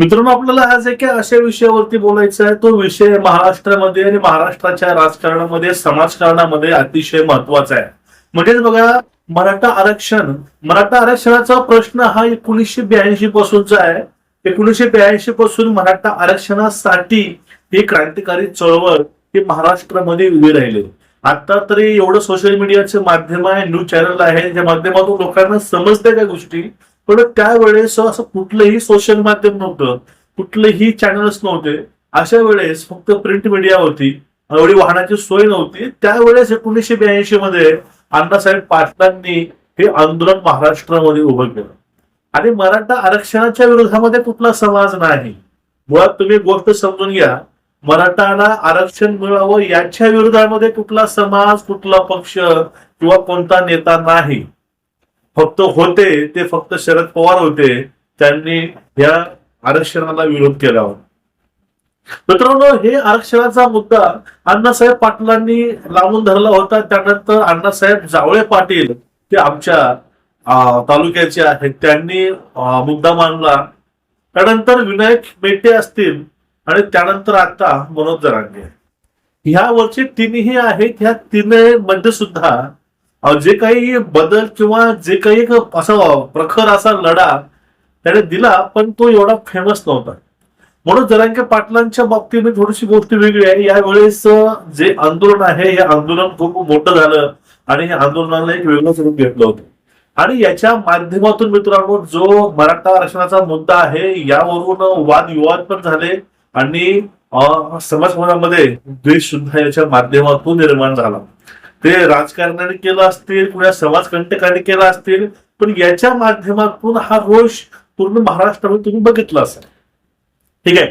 मित्रांनो आपल्याला आज एका अशा विषयावरती बोलायचं आहे. तो विषय महाराष्ट्रामध्ये आणि महाराष्ट्राच्या राजकारणामध्ये समाजकारणामध्ये अतिशय महत्त्वाचा आहे. म्हणजेच बघा मराठा आरक्षण मराठा आरक्षणाचा प्रश्न हा एकोणीसशे ब्याऐंशी पासूनचा आहे. एकोणीसशे ब्याऐंशी पासून मराठा आरक्षणासाठी ही क्रांतिकारी चळवळ ही महाराष्ट्रामध्ये उभी राहिली. आता तरी एवढं सोशल मीडियाचे माध्यम आहे न्यूज चॅनल आहे ज्या माध्यमातून लोकांना समजते त्या गोष्टी. पण त्यावेळेस असं कुठलंही सोशल माध्यम नव्हतं. कुठलेही चॅनल्स नव्हते. अशा वेळेस फक्त प्रिंट मीडिया होती. एवढी वाहनाची सोय नव्हती. त्यावेळेस एकोणीसशे ब्याऐंशी मध्ये अण्णासाहेब पाटलांनी हे आंदोलन महाराष्ट्रामध्ये उभं केलं. आणि मराठा आरक्षणाच्या विरोधामध्ये कुठला समाज नाही. मुळात तुम्ही गोष्ट समजून घ्या. मराठाला आरक्षण मिळावं याच्या विरोधामध्ये कुठला समाज कुठला पक्ष किंवा कोणता नेता नाही. फक्त होते ते फक्त शरद पवार होते त्यांनी या आरक्षणाला विरोध केला होता. मित्रांनो हे आरक्षणाचा मुद्दा अण्णासाहेब पाटलांनी लावून धरला होता. त्यानंतर अण्णासाहेब जावळे पाटील ते आमच्या तालुक्याचे आहेत त्यांनी मुद्दा मांडला. त्यानंतर विनायक मेटे असतील आणि त्यानंतर आता मनोज जरांगे. ह्या वरचे तिन्ही आहेत ह्या तिन्ही मध्ये सुद्धा जे काही बदल किंवा जे काही एक असा प्रखर असा लढा त्याने दिला पण तो एवढा फेमस नव्हता. म्हणून जरांगे पाटलांच्या बाबतीने थोडीशी गोष्ट वेगळी आहे. यावेळेस जे आंदोलन आहे हे आंदोलन खूप मोठं झालं आणि हे आंदोलनाला एक वेगळं स्वरूप घेतलं होतं. आणि याच्या माध्यमातून मित्रांनो जो मराठा आरक्षणाचा मुद्दा आहे यावरून वादविवाद पण झाले आणि अं, समाजमध्ये द्वेष सुद्धा याच्या माध्यमातून निर्माण झाला. ते राजकारणाने केलं असतील कुणा समाजकंटकाने केलं असतील पण याच्या माध्यमातून हा रोष पूर्ण महाराष्ट्रामध्ये तुम्ही बघितला असेल. ठीक आहे?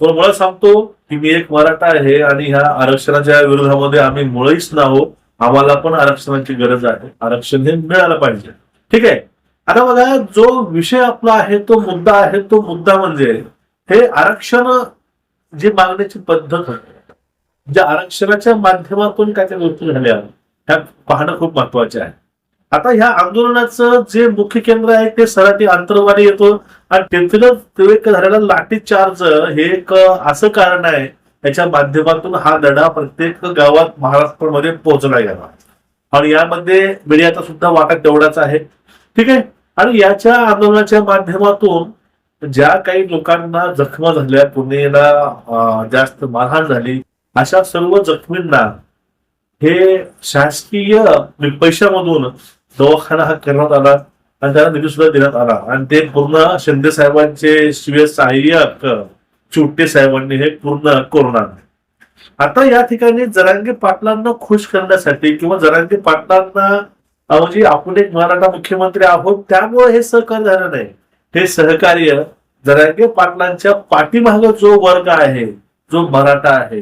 तर मला सांगतो की मी एक मराठा आहे आणि ह्या आरक्षणाच्या विरोधामध्ये आम्ही मुळीच नाहो. आम्हाला पण आरक्षणाची गरज आहे. आरक्षण हे मिळालं पाहिजे. ठीक आहे? आता बघा जो विषय आपला आहे तो मुद्दा आहे तो मुद्दा म्हणजे हे आरक्षण जी मागण्याची पद्धत आहे म्हणजे आरक्षणाच्या माध्यमातून काय त्या गोष्टी झाल्या. ह्या पाहणं खूप महत्त्वाचे आहे. आता ह्या आंदोलनाचं जे मुख्य केंद्र आहे ते सराठी अंतरवाली येतो. आणि तेथीलच झालेला लाठी चार्ज हे एक असं कारण आहे. याच्या माध्यमातून हा लढा प्रत्येक गावात महाराष्ट्रामध्ये पोहोचला गेला. आणि यामध्ये मीडियाचा सुद्धा वाटा तेवढाच आहे. ठीक आहे? आणि याच्या आंदोलनाच्या माध्यमातून ज्या काही लोकांना जखमा झाल्या पुणेला जास्त मारहाण झाली अशा सर्व जखमींना हे शासकीय म्हणजे पैशामधून दवाखाना हा करण्यात आला आणि त्याला निधी सुद्धा देण्यात आला. आणि ते पूर्ण शिंदे साहेबांचे शिवे सहाय्यक चुट्टे साहेबांनी हे पूर्ण कोरोना आता या ठिकाणी जरांगे पाटलांना खुश करण्यासाठी किंवा जरांगे पाटलांना म्हणजे आपण एक मराठा मुख्यमंत्री आहोत त्यामुळे हे सहकार्य झालं नाही. हे सहकार्य जरांगे पाटलांच्या पाठीमाग जो वर्ग आहे जो मराठा आहे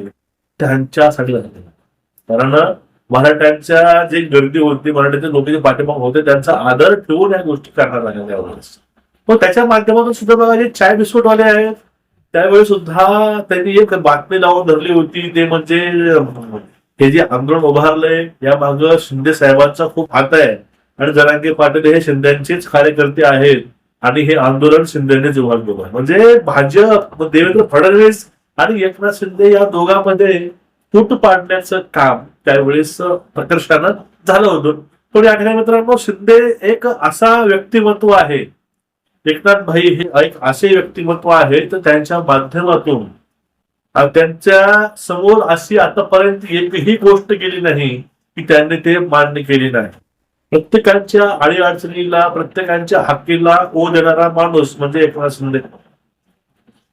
त्यांच्यासाठी लागले कारण मराठ्यांच्या जी गर्दी होती मराठ्यांच्या लोक जे होते त्यांचा आदर ठेवून या गोष्टी करण्यात आल्या त्यावेळेस पण त्याच्या माध्यमातून सुद्धा बघा जे चाय बिस्कुटवाले आहेत. त्यावेळी सुद्धा त्यांनी एक बातमी लावून धरली होती ते म्हणजे हे जे आंदोलन उभारलंय या माग शिंदे साहेबांचा खूप हात आहे. आणि जरांगे पाटील हे शिंदेचेच कार्यकर्ते आहेत. आणि हे आंदोलन शिंदेनेच उभारलं आहे. म्हणजे भाजप देवेंद्र फडणवीस आणि एकनाथ शिंदे या दोघांमध्ये फूट पाडण्याचं काम त्यावेळेस प्रकर्षानं झालं होतं. पण या ठिकाणी मित्रांनो शिंदे एक असा व्यक्तिमत्व आहे. एकनाथ भाई हे एक असे व्यक्तिमत्व आहे तर त्यांच्या माध्यमातून त्यांच्यासमोर अशी आतापर्यंत एकही गोष्ट गेली नाही की त्यांनी ते मान्य केली नाही. प्रत्येकाच्या अडीअडचणीला प्रत्येकाच्या हक्कीला ओ देणारा माणूस म्हणजे एकनाथ शिंदे.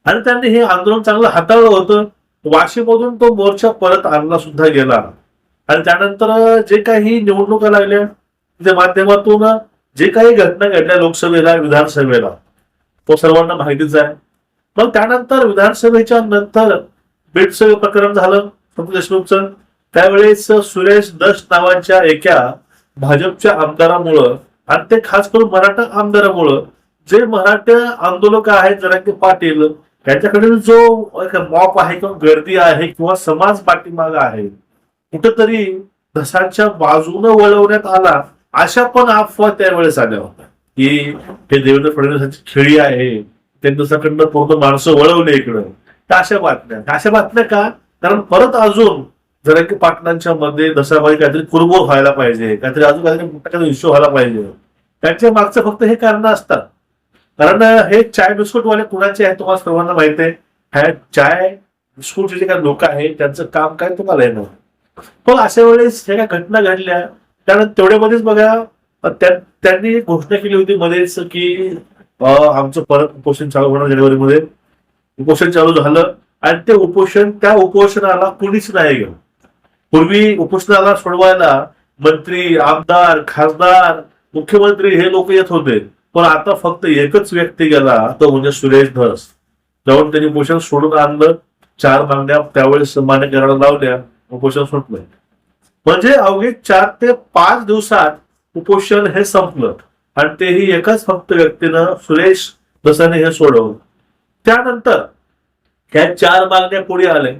आणि त्यांनी हे आंदोलन चांगलं हाताळलं होतं. वाशीमधून तो मोर्चा परत आणला सुद्धा गेला. आणि त्यानंतर जे काही निवडणुका लागल्या त्या माध्यमातून जे काही घटना घडल्या लोकसभेला विधानसभेला तो सर्वांना माहितीच आहे. मग त्यानंतर विधानसभेच्या नंतर बीडचं प्रकरण झालं संत देशमुखचं. त्यावेळेस सुरेश दस नावाच्या एका भाजपच्या आमदारामुळं आणि ते खास करून मराठा आमदारामुळं जे मराठा आंदोलक आहेत जरांगे पाटील त्यांच्याकडे जो एक मॉप आहे किंवा गर्दी आहे किंवा समाज पाठीमाग आहे कुठंतरी धसांच्या बाजूनं वळवण्यात आला अशा पण अफवा त्यावेळेस आल्या होत्या. की हे देवेंद्र फडणवीसांची खेळी आहे त्यांनी पूर्ण माणसं वळवले इकडं. तर अशा बातम्या. अशा बातम्या का? कारण परत अजून जरा की पाटलांच्या मध्ये दसाबाई काहीतरी कुरबो व्हायला पाहिजे काहीतरी अजून काहीतरी मोठा काहीतरी इश्यू व्हायला पाहिजे. त्यांच्या मागचं फक्त हे कारण असतात. कारण हे चाय बिस्कुटवाले कुणाचे आहे तुम्हाला सर्वांना माहिती आहे. ह्या चाय बिस्कुटचे जे काही लोक आहेत त्यांचं काम काय तुम्हाला येणार पण अशा वेळेस ह्या काही घटना घडल्या त्यानंतर तेवढ्यामध्येच बघा त्यांनी एक घोषणा केली होती मध्येच की आमचं परत उपोषण चालू होणार जानेवारीमध्ये. उपोषण चालू झालं आणि ते उपोषण त्या उपोषणाला कुणीच नाही घेऊ पूर्वी उपोषणाला सोडवायला मंत्री आमदार खासदार मुख्यमंत्री हे लोक येत होते. पण आता फक्त एकच व्यक्ती गेला तो म्हणजे सुरेश धस. जाऊन त्यांनी पोषण सोडून आणलं चार मागण्या त्यावेळेस मान्य करायला लावल्या उपोषण सुटलं म्हणजे अवघे चार ते पाच दिवसात उपोषण हे संपलं. आणि तेही एकाच फक्त व्यक्तीनं सुरेश दसाने हे सोडवलं. त्यानंतर ह्या चार मागण्या पुढे आल्या.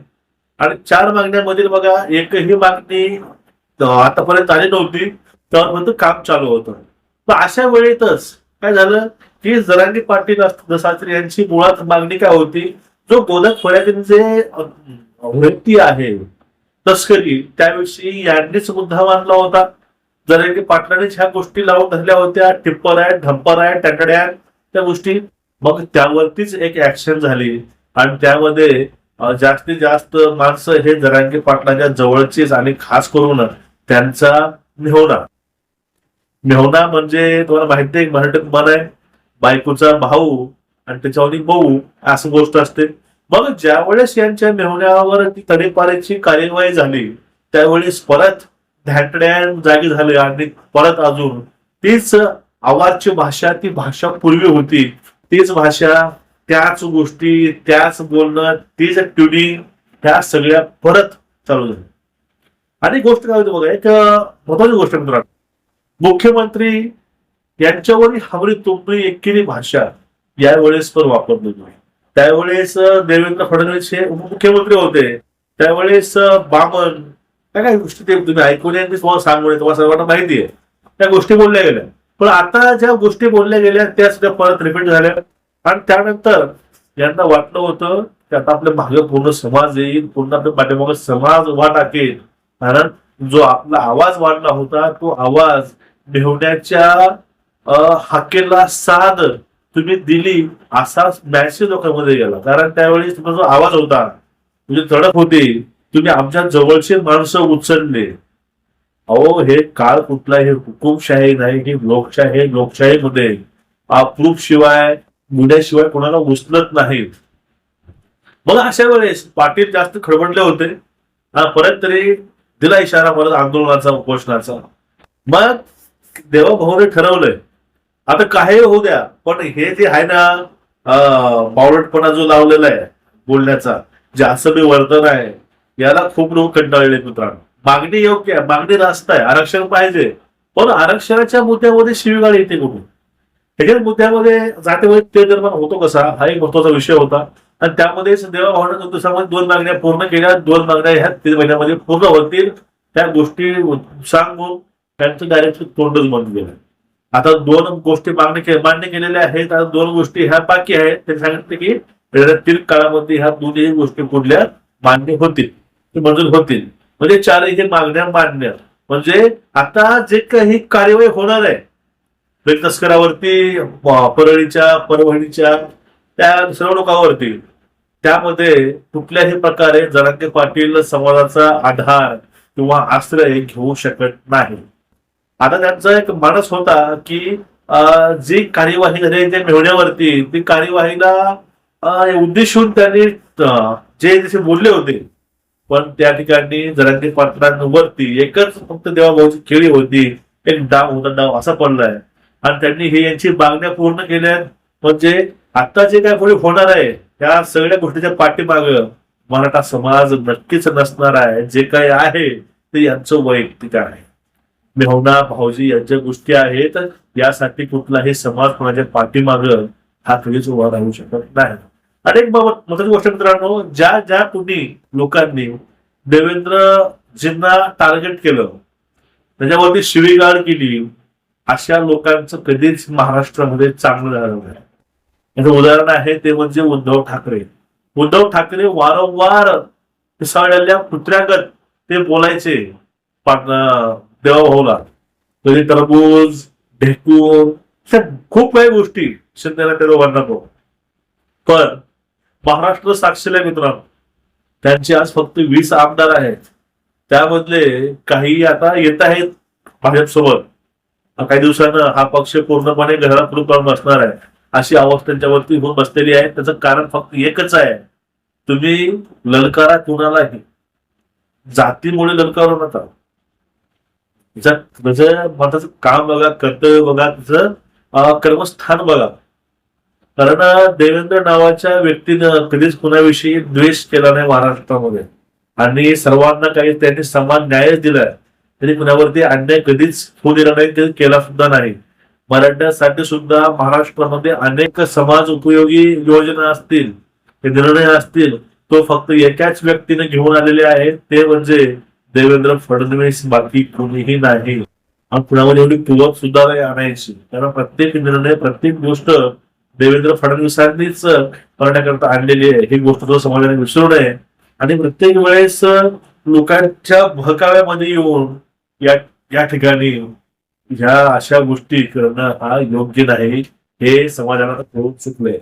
आणि चार मागण्यामधील बघा एकही मागणी आतापर्यंत आली नव्हती त्यावर काम चालू होतं. पण अशा वेळेतच काय झालं? की जरांगी पाटील दसात्री यांची मुळात मागणी काय होती? जो गोदक खोऱ्यातील जे वृत्ती व्यक्ती आहे तस्करी त्याविषयी यांनीच मुद्दा मानला होता. जरांगी पाटलानेच ह्या गोष्टी लावून धरल्या होत्या. टिप्पर आहेत ढंपर आहे टँडड आहेत त्या गोष्टी. मग त्यावरतीच एक ऍक्शन झाली. आणि त्यामध्ये जास्तीत जास्त माणसं हे जरांगी पाटलाच्या जवळचीच आणि खास करून त्यांचा मिळवणार मेहोणा म्हणजे तुम्हाला माहिती आहे मराठीत मन आहे बायकोचा भाऊ आणि त्याच्यावर भाऊ असं गोष्ट असते. मग ज्या वेळेस यांच्या मेहुण्यावर ती तडीपारीची कार्यवाही झाली त्यावेळेस परत ढॅटड्यान जागी झाले आणि परत अजून तीच आवाजची भाषा ती भाषा पूर्वी होती. तीच भाषा त्याच गोष्टी त्याच बोलणं तीच ट्युनिंग त्या सगळ्या परत चालू झाल्या. आणि गोष्ट काय होती बघा एक महत्वाची गोष्ट मित्रांनो. मुख्यमंत्री यांच्यावरही हमरी तुमरी एकेरी भाषा यावेळेस पण वापरली नाही त्यावेळेस देवेंद्र फडणवीस हे उपमुख्यमंत्री होते. त्यावेळेस बामन काय काय गोष्टी ते तुम्ही ऐकून या, मी तुम्हाला सांगून तुम्हाला सर्वांना माहिती आहे. त्या गोष्टी बोलल्या गेल्या. पण आता ज्या गोष्टी बोलल्या गेल्या त्या सुद्धा परत रिपीट झाल्या. आणि त्यानंतर यांना वाटलं होतं की आता आपल्या मागे पूर्ण समाज येईल पूर्ण आपल्या पाठीमागे समाज उभा टाकेल कारण जो आपला आवाज वाढला होता तो आवाज ठेवण्याच्या हाकेला साध तुम्ही दिली असा मॅसेज लोकांमध्ये गेला. कारण त्यावेळी तुमचा जो आवाज होता म्हणजे तडक होती तुम्ही आमच्या जवळचे माणसं उचलले. अहो हे काळ कुठला हे हुकुमशाही नाही ही लोकशाही लोकशाहीमध्ये. प्रूफ शिवाय मुद्याशिवाय कोणाला उचलत नाहीत. मग अशा वेळेस पाटील जास्त खडबडले होते. हा परत तरी दिला इशारा परत आंदोलनाचा उपोषणाचा. मग देवाभावाने ठरवलंय. आता काही होऊ द्या पण हे जे आहे ना बावळटपणा जो लावलेला आहे बोलण्याचा जे असं मी वर्तन आहे याला खूप लोक कंटाळले मित्रांनो. मागणी योग्य आहे मागणी रास्त आहे आरक्षण पाहिजे पण आरक्षणाच्या मुद्द्यामध्ये शिवीगाळ येते कुठून? ह्याच्या मुद्द्यामध्ये जाते ते निर्माण होतो कसा? हा एक महत्त्वाचा विषय होता. आणि त्यामध्येच देवाभावाने दोन दिवसामध्ये दोन मागण्या पूर्ण केल्या दोन मागण्या ह्या तीन महिन्यामध्ये पूर्ण होतील. त्या गोष्टी सांगून त्यांचं डायरेक्ट तोंडच बंद केलं आता दोन गोष्टी मागणी के- मान्य केलेल्या आहेत. आता दोन गोष्टी ह्या बाकी आहेत. ते सांगितले की येत्या काळामध्ये ह्या दोन्ही गोष्टी पुढल्या मान्य होतील. मंजूर होतील. म्हणजे चारही मागण्या मान्य. म्हणजे आता जे काही कार्यवाही होणार आहे बेल तस्करावरती परळीच्या परभणीच्या त्या सर्व लोकांवरती त्यामध्ये कुठल्याही प्रकारे जरांगे पाटील समाजाचा आधार किंवा आश्रय घेऊ शकत नाही. आता त्यांचा एक मानस होता की जी कार्यवाही झाली त्या मेहण्यावरती ती कार्यवाहीला उद्देशून त्यांनी जे जसे बोलले होते पण त्या ठिकाणी जरांगे पात्रांवरती एकच फक्त देवाभाऊची खेळी होती एक डाव होता डाव असा पडलाय. आणि त्यांनी हे यांची मागण्या पूर्ण केल्या म्हणजे आता जे काय पुढे होणार आहे त्या सगळ्या गोष्टीच्या पाठीमाग मराठा समाज नक्कीच नसणार आहे जे काही आहे ते यांचं वैयक्तिक आहे. मेहना भाऊजी यांच्या गोष्टी आहेत यासाठी कुठलाही समाज कोणाच्या पाठीमाग हा कधीच उभा राहू शकत नाही. आणि एक बाबत महत्वाची गोष्ट मित्रांनो ज्या ज्या कुणी लोकांनी देवेंद्रजींना टार्गेट केलं त्याच्यावरती शिवीगाळ केली अशा लोकांचं कधीच महाराष्ट्रामध्ये चांगलं झालं नाही. याचं उदाहरण आहे ते म्हणजे उद्धव ठाकरे. उद्धव ठाकरे वारंवार पिसाळलेल्या कुत्र्यागत ते बोलायचे पाट- होणार कधी टरबूज ढेकून खूप काही गोष्टी शिंदेला त्या दोघांना तो पण महाराष्ट्र साक्षीला मित्रांनो त्यांचे आज फक्त वीस आमदार आहेत. त्यामधले काही आता येत आहेत भाजपसोबत. काही दिवसानं हा पक्ष पूर्णपणे घरात रूपात बसणार आहे. अशी अवस्था त्यांच्यावरती होऊन बसलेली आहे. त्याचं कारण फक्त एकच आहे. तुम्ही ललकारा कुणालाही. जातीमुळे ललकारू नका. तिचं तुझं मताचं काम बघा कर्तव्य बघा तिचं कर्मस्थान बघा. कारण देवेंद्र नावाच्या व्यक्तीनं कधीच कुणाविषयी द्वेष केला नाही महाराष्ट्रामध्ये. आणि सर्वांना काही त्यांनी समान न्यायच दिलाय. त्यांनी कुणावरती अन्याय कधीच होऊ दिला नाही केला सुद्धा नाही. मराठ्यांसाठी सुद्धा महाराष्ट्रामध्ये अनेक समाज उपयोगी योजना असतील निर्णय असतील तो फक्त एकाच व्यक्तीने घेऊन आलेले आहेत. ते म्हणजे देवेंद्र फडणवीस बाकी कोणीही नाही. पुण्यामध्ये कुणावर एवढी पुवक सुद्धा नाही आणायची. कारण प्रत्येक निर्णय प्रत्येक गोष्ट देवेंद्र फडणवीसांनीच करण्याकरता आणलेली आहे. ही गोष्ट तो समाजाने विसरू नये. आणि प्रत्येक वेळेस लोकांच्या भकाव्यामध्ये येऊन या या ठिकाणी ह्या अशा गोष्टी करणं हा योग्य नाही. हे समाजाला खूप चुकलंय.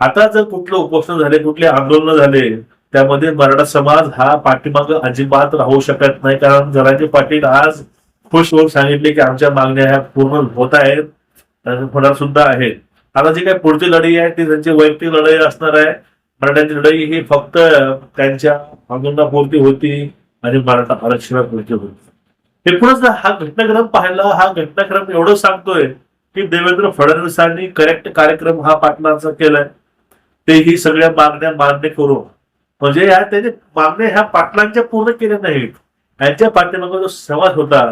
आता जर कुठलं उपोषण झाले कुठले आंदोलन झाले त्यामध्ये मराठा समाज हा पाठीमाग अजिबात राहू शकत नाही. कारण जरांगे पाटील आज खुश होऊन सांगितले की आमच्या मागण्या ह्या पूर्ण होत आहेत. होणार सुद्धा आहेत. आता जी काही पुढची लढाई आहे ती त्यांची वैयक्तिक लढाई असणार आहे. मराठ्यांची लढाई ही फक्त त्यांच्या आंदोलनापुरती होती आणि मराठा आरक्षणापुरती होती. एकूणच हा घटनाक्रम पाहिला हा घटनाक्रम एवढं सांगतोय की देवेंद्र फडणवीसांनी करेक्ट कार्यक्रम हा पाटलांचा केलाय. ते ही सगळ्या मागण्या मान्य करून म्हणजे या त्याच्या मागण्या ह्या पाटलांच्या पूर्ण केल्या नाहीत. यांच्या पाठीमागे जो समाज होता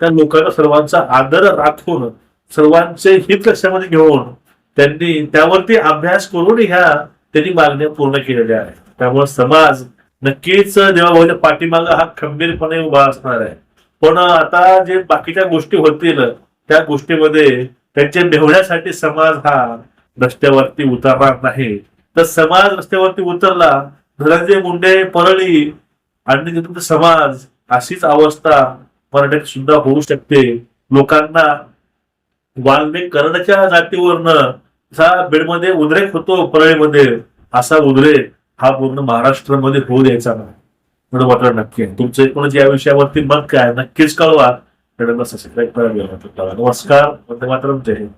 त्या लोकांना सर्वांचा आदर राखून सर्वांचे हित लक्षामध्ये घेऊन त्यांनी त्यावरती अभ्यास करून ह्या त्यांनी मागण्या पूर्ण केलेल्या आहेत. त्यामुळे समाज नक्कीच देवाभाऊच्या पाठीमागं हा खंबीरपणे उभा असणार आहे. पण आता जे बाकीच्या गोष्टी होतील त्या गोष्टीमध्ये त्यांच्या मेहण्यासाठी समाज हा रस्त्यावरती उतरणार नाही. तर समाज रस्त्यावरती उतरला धनंजय मुंडे परळी आणि तिथून समाज अशीच अवस्था पर्यटक सुद्धा होऊ शकते. लोकांना वाल्मिक करण्याच्या जातीवरनं जसा बीडमध्ये उद्रेक होतो परळीमध्ये. असा उद्रेक हा पूर्ण महाराष्ट्रामध्ये होऊ द्यायचा नाही. म्हणून मात्र नक्की आहे. तुमचं एकूणच या विषयावरती मत काय? नक्कीच कळवा. सबस्क्राईब करा नमस्कार. वंदे मातरम. जय हिंद.